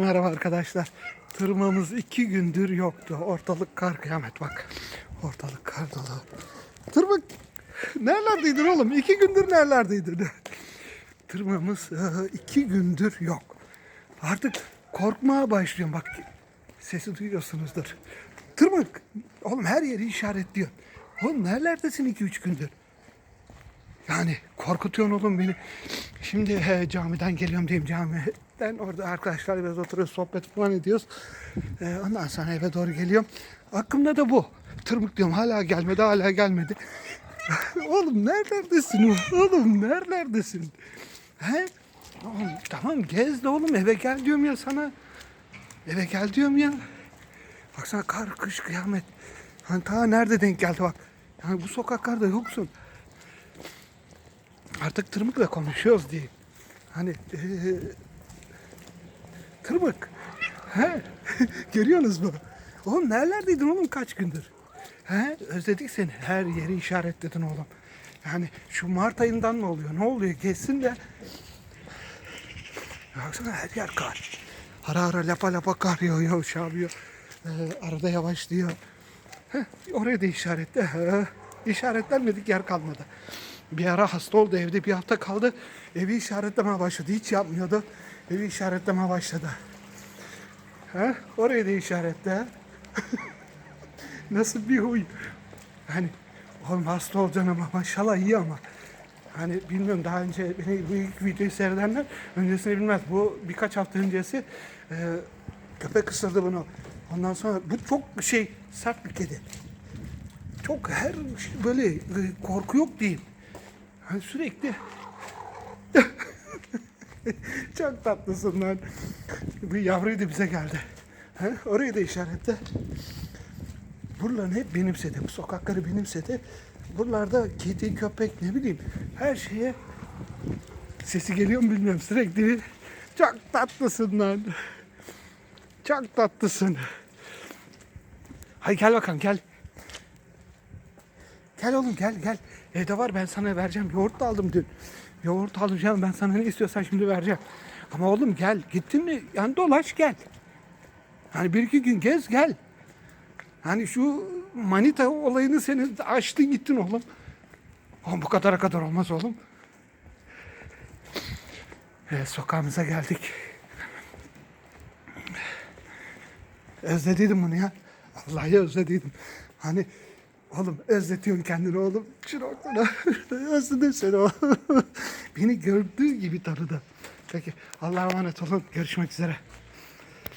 Merhaba arkadaşlar. Tırmamız iki gündür yoktu. Ortalık kar kıyamet bak. Ortalık kar dolu. Tırmık nerelerdeydin oğlum? İki gündür nerelerdeydin? Tırmamız iki gündür yok. Artık korkmaya başlıyorum bak. Sesi duyuyorsunuzdur. Tırmık. Oğlum her yeri işaretliyor. Oğlum nerelerdesin iki üç gündür? Yani korkutuyorsun oğlum beni. Şimdi he, camiden geliyorum diyeyim camiden. Orada arkadaşlar biraz oturuyoruz sohbet falan ediyoruz. E, ondan sonra eve doğru geliyorum. Aklımda da bu. Tırmık hala gelmedi hala gelmedi. oğlum nerelerdesin oğlum nerelerdesin? He? Oğlum, tamam gez de oğlum eve gel diyorum ya sana. Eve gel diyorum ya. Baksana kar, kış, kıyamet. Hani ta nerede denk geldi bak. Yani bu sokaklarda yoksun artık tırmıkla konuşuyoruz diye. Hani eee tırmık. He? Görüyorsunuz mu? Oğlum nerelerdeydin oğlum kaç gündür? He? Özledik seni. Her yeri işaretledin oğlum. Yani şu Mart ayından mı oluyor? Ne oluyor? Geçsin de. Baksana her yer kar. Ara ara lapa lapa kar yağıyor, şabıyor. Ee, arada yavaşlıyor. Heh, oraya da işaretle. Ha, işaretlenmedik yer kalmadı. Bir ara hasta oldu evde bir hafta kaldı. Evi işaretlemeye başladı. Hiç yapmıyordu. Evi işaretlemeye başladı. Ha? Orayı da işaretle. Nasıl bir huy. Hani oğlum hasta olacaksın ama maşallah iyi ama. Hani bilmiyorum daha önce beni bu ilk videoyu seyredenler öncesini bilmez. Bu birkaç hafta öncesi e, köpek ısırdı bunu. Ondan sonra bu çok şey sert bir kedi. Çok her şey böyle e, korku yok değil. Hani sürekli çok tatlısın lan. Bu yavruydu bize geldi. Ha? Orayı da işaretle. Buraların hep benimsedi. Bu sokakları benimsedi. Buralarda kedi, köpek ne bileyim her şeye sesi geliyor mu bilmiyorum sürekli. Çok tatlısın lan. Çok tatlısın. Hay gel bakalım gel. Gel oğlum gel gel. Evde var ben sana vereceğim. Yoğurt da aldım dün. Yoğurt alacağım ben sana ne istiyorsan şimdi vereceğim. Ama oğlum gel. Gittin mi? Yani dolaş gel. Hani bir iki gün gez gel. Hani şu manita olayını senin açtın gittin oğlum. Oğlum bu kadara kadar olmaz oğlum. Evet, sokağımıza geldik. Özlediydim bunu ya. Vallahi özlediydim. Hani oğlum özletiyorsun kendini oğlum. Noktada özledim seni oğlum. Beni gördüğü gibi tanıdı. Peki Allah'a emanet olun. Görüşmek üzere.